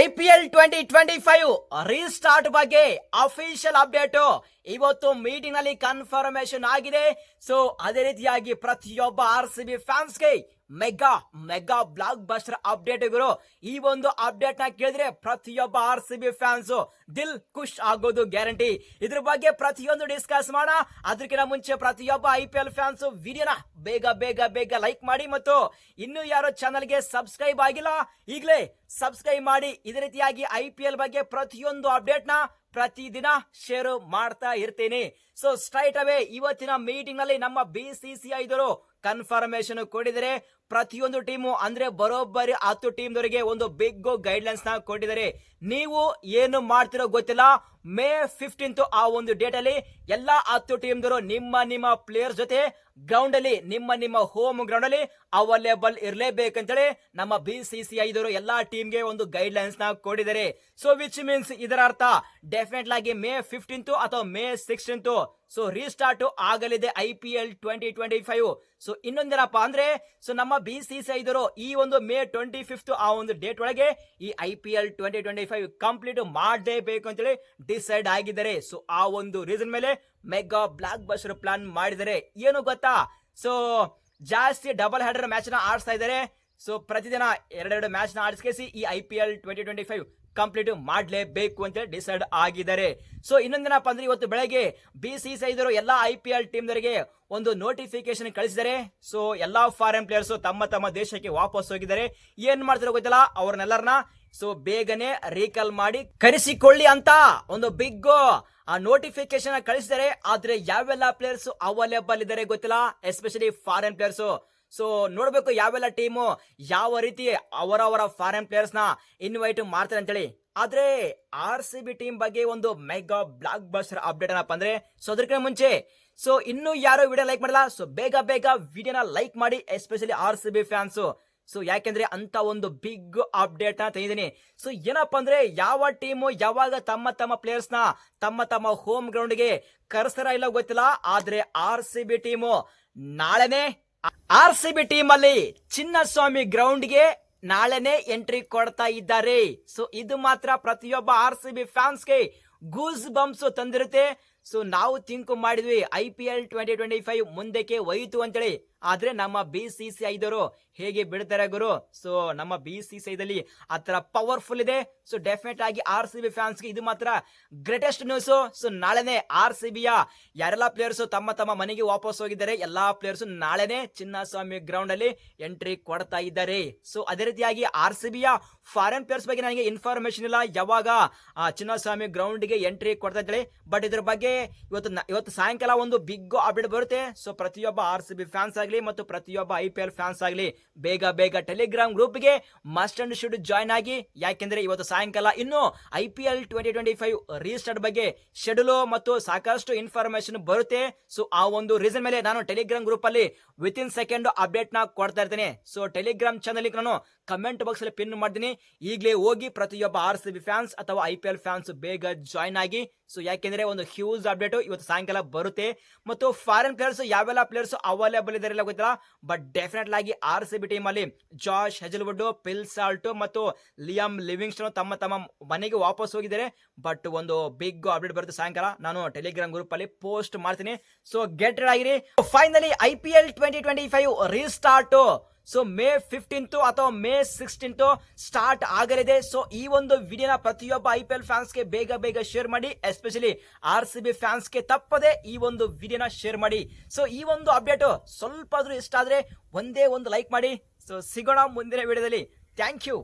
I P L twenty twenty five restart ಬಗ್ಗೆ official update ಇವತ್ತು ಮೀಟಿಂಗ್ನಲ್ಲಿ ಕನ್ಫರ್ಮೇಶನ್ ಆಗಿದೆ. ಸೊ ಅದೇ ರೀತಿಯಾಗಿ ಪ್ರತಿಯೊಬ್ಬ ಆರ್ ಸಿ ಬಿ ಫ್ಯಾನ್ಸ್ಗೆ mega mega blockbuster update ಗುರು. ಈ ಒಂದು ಅಪ್ಡೇಟ್ನ ಕೇಳಿದ್ರೆ ಪ್ರತಿಯೊಬ್ಬ ಆರ್ ಸಿ ಬಿ ಫ್ಯಾನ್ಸ್ ದಿಲ್ ಖುಷ್ ಆಗೋದು ಗ್ಯಾರಂಟಿ ಇದ್ರ ಬಗ್ಗೆ ಪ್ರತಿಯೊಂದು ಡಿಸ್ಕಸ್ ಮಾಡೋಣ. ಅದಕ್ಕಿಂತ ಮುಂಚೆ ಪ್ರತಿಯೊಬ್ಬ ಐ ಪಿ ಎಲ್ ಫ್ಯಾನ್ಸ್ ವಿಡಿಯೋನ ಬೇಗ ಬೇಗ ಬೇಗ ಲೈಕ್ ಮಾಡಿ ಮತ್ತು ಇನ್ನು ಯಾರೋ ಚಾನಲ್ಗೆ ಸಬ್ಸ್ಕ್ರೈಬ್ ಆಗಿಲ್ಲ, ಈಗಲೇ ಸಬ್ಸ್ಕ್ರೈಬ್ ಮಾಡಿ. ಇದೇ ರೀತಿಯಾಗಿ ಐ ಪಿ ಎಲ್ ಬಗ್ಗೆ ಪ್ರತಿಯೊಂದು ಅಪ್ಡೇಟ್ನ ಪ್ರತಿದಿನ ಶೇರ್ ಮಾಡ್ತಾ ಇರ್ತೀನಿ. ಸೊ ಸ್ಟ್ರೈಟ್ ಅವೇ ಇವತ್ತಿನ ಮೀಟಿಂಗ್ನಲ್ಲಿ ನಮ್ಮ ಬಿ ಸಿ ಸಿ ಐದರು ಕನ್ಫರ್ಮೇಶನ್ ಕೊಟ್ಟಿದ್ದಾರೆ ಪ್ರತಿಯೊಂದು ಟೀಮು ಅಂದ್ರೆ ಬರೋಬ್ಬರಿ ಹತ್ತು ಟೀಮ್ ದವರಿಗೆ ಒಂದು ಬಿಗ್ ಗೈಡ್ ಲೈನ್ಸ್ನ ಕೊಟ್ಟಿದ್ದಾರೆ ನೀವು ಏನು ಮಾಡ್ತಿರೋ ಗೊತ್ತಿಲ್ಲ. ಮೇ ಫಿಫ್ಟೀನ್ತ್ ಆ ಒಂದು ಡೇಟ್ ಅಲ್ಲಿ ಎಲ್ಲಾ ಹತ್ತು ಟೀಮ್ ದವರು ನಿಮ್ಮ ನಿಮ್ಮ ಪ್ಲೇಯರ್ ಜೊತೆ ಗ್ರೌಂಡ್ ಅಲ್ಲಿ ನಿಮ್ಮ ನಿಮ್ಮ ಹೋಮ್ ಗ್ರೌಂಡ್ ಅಲ್ಲಿ ಅವೈಲೇಬಲ್ ಇರಲೇಬೇಕಂತೇಳಿ ನಮ್ಮ ಬಿ ಸಿ ಸಿ ಐದರು ಎಲ್ಲಾ ಟೀಮ್ಗೆ ಒಂದು ಗೈಡ್ ಲೈನ್ಸ್ನ ಕೊಡಿದರೆ ಸೊ ವಿಚ್ ಮೀನ್ಸ್ ಇದರ ಅರ್ಥ ಡೆಫಿನೆಟ್ ಆಗಿ ಮೇ ಫಿಫ್ಟೀನ್ತ್ ಅಥವಾ ಮೇ ಸಿಕ್ಸ್ಟೀನ್ತ್ ಸೊ ರೀಸ್ಟಾರ್ಟ್ ಆಗಲಿದೆ I P L twenty twenty five so ಇನ್ನೊಂದೇನಪ್ಪ ಅಂದ್ರೆ ಸೊ ನಮ್ಮ ಬಿ ಸಿ ಸಿ ಐದರು ಈ ಒಂದು ಮೇ ಟ್ವೆಂಟಿ ಫಿಫ್ತ್ ಆ ಒಂದು ಡೇಟ್ ಒಳಗೆ ಈ I P L twenty twenty five complete ಮಾಡಲೇಬೇಕು ಅಂತೇಳಿ ಡಿಸೈಡ್ ಆಗಿದ್ದಾರೆ. ಸೊ ಆ ಒಂದು ರೀಸನ್ ಮೇಲೆ ಮೆಗಾ ಬ್ಲಾಕ್ ಬಸ್ಟರ್ ಪ್ಲಾನ್ ಮಾಡಿದರೆ ಏನು ಗೊತ್ತಾ? ಸೊ ಜಾಸ್ತಿ ಡಬಲ್ ಹೆಡರ್ ಮ್ಯಾಚ್ನ ಆಡಿಸ್ತಾ ಇದ್ದಾರೆ. ಸೊ ಪ್ರತಿದಿನ ಎರಡೆರಡು ಮ್ಯಾಚ್ನ ಆಡಿಸ್ಕೇಸಿ ಈ I P L twenty twenty five complete ಮಾಡಲೇಬೇಕು ಅಂತ ಡಿಸೈಡ್ ಆಗಿದ್ದಾರೆ. ಸೊ ಇನ್ನೊಂದೇನಪ್ಪ ಅಂದ್ರೆ ಇವತ್ತು ಬೆಳಗ್ಗೆ ಬಿ ಸಿ ಸಿ ಐದರು ಎಲ್ಲಾ ಐ ಪಿ ಎಲ್ ಟೀಮ್ದವರಿಗೆ ಒಂದು ನೋಟಿಫಿಕೇಶನ್ ಕಳಿಸಿದ್ದಾರೆ. ಸೊ ಎಲ್ಲಾ ಫಾರಿನ್ ಪ್ಲೇಯರ್ಸು ತಮ್ಮ ತಮ್ಮ ದೇಶಕ್ಕೆ ವಾಪಸ್ ಹೋಗಿದ್ದಾರೆ. ಏನು ಮಾಡ್ತಾರೆ ಗೊತ್ತಿಲ್ಲ? ಅವ್ರನ್ನೆಲ್ಲರನ್ನ ಸೊ ಬೇಗನೆ ರೀಕಾಲ್ ಮಾಡಿ ಕರೆಸಿಕೊಳ್ಳಿ ಅಂತ ಒಂದು ಬಿಗ್ ಆ ನೋಟಿಫಿಕೇಶನ್ ಕಳಿಸಿದರೆ ಆದ್ರೆ ಯಾವೆಲ್ಲ ಪ್ಲೇಯರ್ಸ್ ಅವೈಲೇಬಲ್ ಇದ್ದಾರೆ ಗೊತ್ತಿಲ್ಲ ಎಸ್ಪೆಷಲಿ ಫಾರಿನ್ ಪ್ಲೇಯರ್ಸ್ ಸೊ ನೋಡ್ಬೇಕು ಯಾವೆಲ್ಲ ಟೀಮು ಯಾವ ರೀತಿ ಅವರವರ ಫಾರಿನ್ ಪ್ಲೇಯರ್ಸ್ನ ಇನ್ವೈಟ್ ಮಾಡ್ತಾರೆ ಅಂತೇಳಿ. ಆದ್ರೆ ಆರ್ ಸಿ ಬಿ ಟೀಮ್ ಬಗ್ಗೆ ಒಂದು ಮೆಗಾ ಬ್ಲಾಕ್ ಬಸ್ಟರ್ ಅಪ್ಡೇಟ್ ಏನಪ್ಪ ಅಂದ್ರೆ ಸೊ ಅದಕ್ಕೆ ಮುಂಚೆ. ಸೊ ಇನ್ನು ಯಾರು ವಿಡಿಯೋ ಲೈಕ್ ಮಾಡಲ್ಲ ಸೊ ಬೇಗ ಬೇಗ ವಿಡಿಯೋನ ಲೈಕ್ ಮಾಡಿ especially R C B fans so ಯಾಕೆಂದ್ರೆ ಅಂತ ಒಂದು ಬಿಗ್ ಅಪ್ಡೇಟ್ನ ತಂದಿದ್ದೀನಿ. ಸೊ ಏನಪ್ಪ ಅಂದ್ರೆ ಯಾವ ಟೀಮು ಯಾವಾಗ ತಮ್ಮ ತಮ್ಮ ಪ್ಲೇಯರ್ಸ್ನ ತಮ್ಮ ತಮ್ಮ ಹೋಮ್ ಗ್ರೌಂಡ್ಗೆ ಕರೆಸ್ತಾರ ಇಲ್ಲ ಗೊತ್ತಿಲ್ಲ. ಆದ್ರೆ ಆರ್ ಸಿ ಬಿ ಟೀಮು ನಾಳೆನೆ ಆರ್ ಸಿ ಬಿ ಟೀಮ್ ಅಲ್ಲಿ ಚಿನ್ನಸ್ವಾಮಿ ಗ್ರೌಂಡ್ಗೆ ನಾಳೆನೆ ಎಂಟ್ರಿ ಕೊಡ್ತಾ ಇದ್ದಾರೆ. ಸೊ ಇದು ಮಾತ್ರ ಪ್ರತಿಯೊಬ್ಬ ಆರ್ ಸಿ ಬಿ ಫ್ಯಾನ್ಸ್ಗೆ ಗೂಸ್ ಬಂಪ್ಸ್ ತಂದಿರುತ್ತೆ. ಸೊ ನಾವು ತಿಂಕು ಮಾಡಿದ್ವಿ I P L twenty twenty five ಮುಂದಕ್ಕೆ ಹೋಯಿತು ಅಂತೇಳಿ. ಆದ್ರೆ ನಮ್ಮ ಬಿ ಸಿ ಸಿ ಐದವರು ಹೇಗೆ ಬಿಡ್ತಾರೆ ಗುರು? ಸೊ ನಮ್ಮ ಬಿ ಸಿ ಸಿ ಐದಲ್ಲಿ ಆ ಪವರ್ಫುಲ್ ಇದೆ. ಸೊ ಡೆಫಿನೆಟ್ ಆಗಿ ಆರ್ ಸಿ ಬಿ ಫ್ಯಾನ್ಸ್ಗೆ ಇದು ಮಾತ್ರ ಗ್ರೇಟೆಸ್ಟ್ ನ್ಯೂಸ್ ಸೊ ನಾಳೆನೆ ಆರ್ ಸಿ ಬಿಯ ಯಾರೆಲ್ಲ ಪ್ಲೇಯರ್ಸ್ ತಮ್ಮ ತಮ್ಮ ಮನೆಗೆ ವಾಪಸ್ ಹೋಗಿದ್ದಾರೆ ಎಲ್ಲಾ ಪ್ಲೇಯರ್ಸ್ ನಾಳೆನೆ ಚಿನ್ನಸ್ವಾಮಿ ಗ್ರೌಂಡ್ ಅಲ್ಲಿ ಎಂಟ್ರಿ ಕೊಡ್ತಾ ಇದ್ದಾರೆ. ಸೊ ಅದೇ ರೀತಿಯಾಗಿ ಆರ್ ಸಿ ಬಿಯ ಫಾರಿನ್ ಪ್ಲೇಯರ್ಸ್ ಬಗ್ಗೆ ನನಗೆ ಇನ್ಫಾರ್ಮೇಶನ್ ಇಲ್ಲ. ಯಾವಾಗ ಆ, ಚಿನ್ನಸ್ವಾಮಿ ಗ್ರೌಂಡ್ಗೆ ಎಂಟ್ರಿ ಕೊಡ್ತಾ ಇದ್ದಾರೆ ಬಟ್ ಇದ್ರ ಬಗ್ಗೆ ಇವತ್ತು ಇವತ್ತು ಸಾಯಂಕಾಲ ಒಂದು ಬಿಗ್ ಅಪ್ಡೇಟ್ ಬರುತ್ತೆ. ಸೊ ಪ್ರತಿಯೊಬ್ಬ ಆರ್ ಸಿ ಬಿ ಫ್ಯಾನ್ಸ್ ಆಗಲಿ ಮತ್ತು ಪ್ರತಿಯೊಬ್ಬ ಐ ಪಿ ಎಲ್ ಫ್ಯಾನ್ಸ್ ಆಗಲಿ, ಬೇಗ ಬೇಗ ಟೆಲಿಗ್ರಾಮ್ ಗ್ರೂಪ್ಗೆ ಮಸ್ಟ್ ಅಂಡ್ ಶುಡ್ ಜಾಯ್ನ್ ಆಗಿ, ಯಾಕೆಂದ್ರೆ ಇವತ್ತು ಸಾಯಂಕಾಲ ಇನ್ನು I P L twenty twenty five restart ಬಗ್ಗೆ ಶೆಡ್ಯೂಲ್ ಮತ್ತು ಸಾಕಷ್ಟು ಇನ್ಫಾರ್ಮೇಶನ್ ಬರುತ್ತೆ. ಸೊ ಆ ಒಂದು ರೀಸನ್ ಮೇಲೆ ನಾನು ಟೆಲಿಗ್ರಾಮ್ ಗ್ರೂಪ್ ಅಲ್ಲಿ ವಿತ್ ಇನ್ ಸೆಕೆಂಡ್ ಅಪ್ಡೇಟ್ನ ಕೊಡ್ತಾ ಇರ್ತೇನೆ. ಸೊ ಟೆಲಿಗ್ರಾಮ್ ಚಾನಲ್ ನಾನು ಕಮೆಂಟ್ ಬಾಕ್ಸ್ ಅಲ್ಲಿ ಪಿನ್ ಮಾಡ್ತೀನಿ. ಈಗಲೇ ಹೋಗಿ ಪ್ರತಿಯೊಬ್ಬ ಆರ್ ಸಿ ಬಿ ಫ್ಯಾನ್ಸ್ ಅಥವಾ ಐ ಫ್ಯಾನ್ಸ್ ಬೇಗ ಜಾಯ್ನ್ ಆಗಿ ಸೊ ಯಾಕೆಂದ್ರೆ ಒಂದು ಹ್ಯೂಜ್ ಅಪ್ಡೇಟ್ ಇವತ್ತು ಸಾಯಂಕಾಲ ಬರುತ್ತೆ. ಮತ್ತು ಫಾರಿನ್ ಪ್ಲೇಯರ್ಸ್ ಯಾವೆಲ್ಲ ಪ್ಲೇಯರ್ಸ್ ಅವೈಲೇಬಲ್ ಇದಾರೆ ಇಲ್ಲ ಗೊತ್ತಿಲ್ಲ. ಬಟ್ ಡೆಫಿನೆಟ್ ಆಗಿ ಆರ್ ಸಿ ಬಿ ಟೀಮ್ ಅಲ್ಲಿ ಜಾಶ್ ಹೆಜಲ್ವುಡ್ ಪಿಲ್ ಸಾಲ್ಟ್ ಮತ್ತು ಲಿಯಮ್ ಲಿವಿಂಗ್ಸ್ಟನ್ ತಮ್ಮ ತಮ್ಮ ಮನೆಗೆ ವಾಪಸ್ ಹೋಗಿದ್ದಾರೆ. ಬಟ್ ಒಂದು ಬಿಗ್ ಅಪ್ಡೇಟ್ ಬರುತ್ತೆ ಸಾಯಂಕಾಲ. ನಾನು ಟೆಲಿಗ್ರಾಮ್ ಗ್ರೂಪ್ ಅಲ್ಲಿ ಪೋಸ್ಟ್ ಮಾಡ್ತೀನಿ. ಸೊ ಗೆಟ್ ಆಗಿರಿ finally I P L twenty twenty five restart so May fifteenth ಅಥವಾ ಮೇ ಸಿಕ್ಸ್ಟೀನ್ತ್ ಸ್ಟಾರ್ಟ್ ಆಗಲಿದೆ. ಸೊ ಈ ಒಂದು ವಿಡಿಯೋನ ಪ್ರತಿಯೊಬ್ಬ ಐ ಪಿ ಎಲ್ ಫ್ಯಾನ್ಸ್ಗೆ ಬೇಗ ಬೇಗ ಶೇರ್ ಮಾಡಿ. ಎಸ್ಪೆಷಲಿ ಆರ್ ಸಿ ಬಿ ಫ್ಯಾನ್ಸ್ಗೆ ತಪ್ಪದೆ ಈ ಒಂದು ವಿಡಿಯೋನ ಶೇರ್ ಮಾಡಿ. ಸೊ ಈ ಒಂದು ಅಪ್ಡೇಟ್ ಸ್ವಲ್ಪ ಆದರೂ ಇಷ್ಟ ಆದರೆ ಒಂದೇ ಒಂದು ಲೈಕ್ ಮಾಡಿ. ಸೊ ಸಿಗೋಣ ಮುಂದಿನ ವಿಡಿಯೋದಲ್ಲಿ. Thank you